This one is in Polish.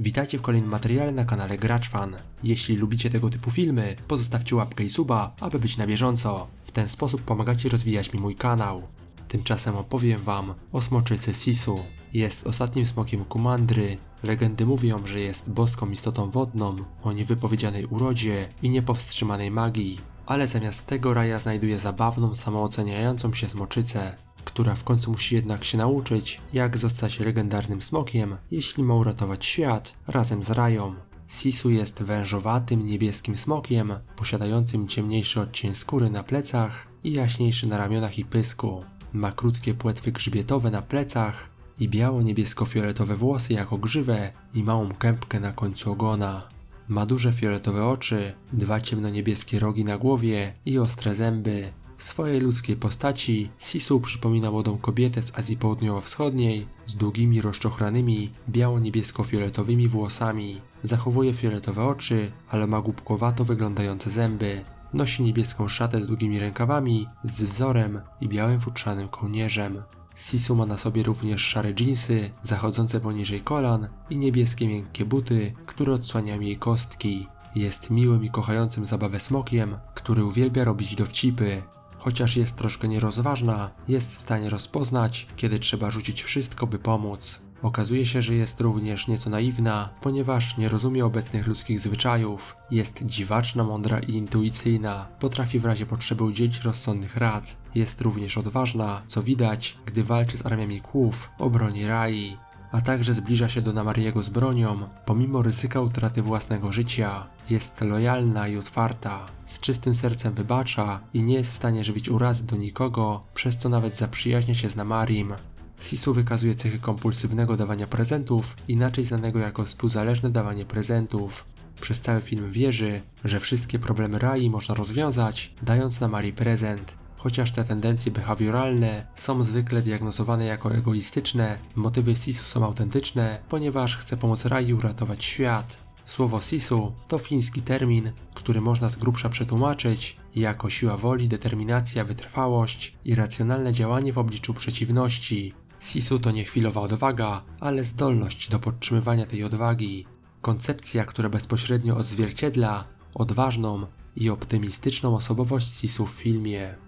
Witajcie w kolejnym materiale na kanale GraczFan. Jeśli lubicie tego typu filmy, pozostawcie łapkę i suba, aby być na bieżąco. W ten sposób pomagacie rozwijać mi mój kanał. Tymczasem opowiem wam o smoczycy Sisu. Jest ostatnim smokiem Kumandry. Legendy mówią, że jest boską istotą wodną, o niewypowiedzianej urodzie i niepowstrzymanej magii. Ale zamiast tego Raja znajduje zabawną, samooceniającą się smoczycę, która w końcu musi jednak się nauczyć, jak zostać legendarnym smokiem, jeśli ma uratować świat razem z Rają. Sisu jest wężowatym, niebieskim smokiem, posiadającym ciemniejszy odcień skóry na plecach i jaśniejszy na ramionach i pysku. Ma krótkie płetwy grzbietowe na plecach i biało-niebiesko-fioletowe włosy jako grzywę i małą kępkę na końcu ogona. Ma duże fioletowe oczy, dwa ciemnoniebieskie rogi na głowie i ostre zęby. W swojej ludzkiej postaci Sisu przypomina młodą kobietę z Azji Południowo-Wschodniej z długimi, rozczochranymi, biało-niebiesko-fioletowymi włosami. Zachowuje fioletowe oczy, ale ma głupkowato wyglądające zęby. Nosi niebieską szatę z długimi rękawami, z wzorem i białym futrzanym kołnierzem. Sisu ma na sobie również szare dżinsy, zachodzące poniżej kolan i niebieskie miękkie buty, które odsłaniają jej kostki. Jest miłym i kochającym zabawę smokiem, który uwielbia robić dowcipy. Chociaż jest troszkę nierozważna, jest w stanie rozpoznać, kiedy trzeba rzucić wszystko, by pomóc. Okazuje się, że jest również nieco naiwna, ponieważ nie rozumie obecnych ludzkich zwyczajów. Jest dziwaczna, mądra i intuicyjna, potrafi w razie potrzeby udzielić rozsądnych rad. Jest również odważna, co widać, gdy walczy z armiami kłów o broni Rai a także zbliża się do Namariego z bronią, pomimo ryzyka utraty własnego życia. Jest lojalna i otwarta, z czystym sercem wybacza i nie jest w stanie żywić urazy do nikogo, przez co nawet zaprzyjaźnia się z Namarim. Sisu wykazuje cechy kompulsywnego dawania prezentów, inaczej znanego jako współzależne dawanie prezentów. Przez cały film wierzy, że wszystkie problemy Rai można rozwiązać, dając Namari prezent. Chociaż te tendencje behawioralne są zwykle diagnozowane jako egoistyczne, motywy Sisu są autentyczne, ponieważ chce pomóc Rai uratować świat. Słowo Sisu to fiński termin, który można z grubsza przetłumaczyć jako siła woli, determinacja, wytrwałość i racjonalne działanie w obliczu przeciwności. Sisu to nie chwilowa odwaga, ale zdolność do podtrzymywania tej odwagi. Koncepcja, która bezpośrednio odzwierciedla odważną i optymistyczną osobowość Sisu w filmie.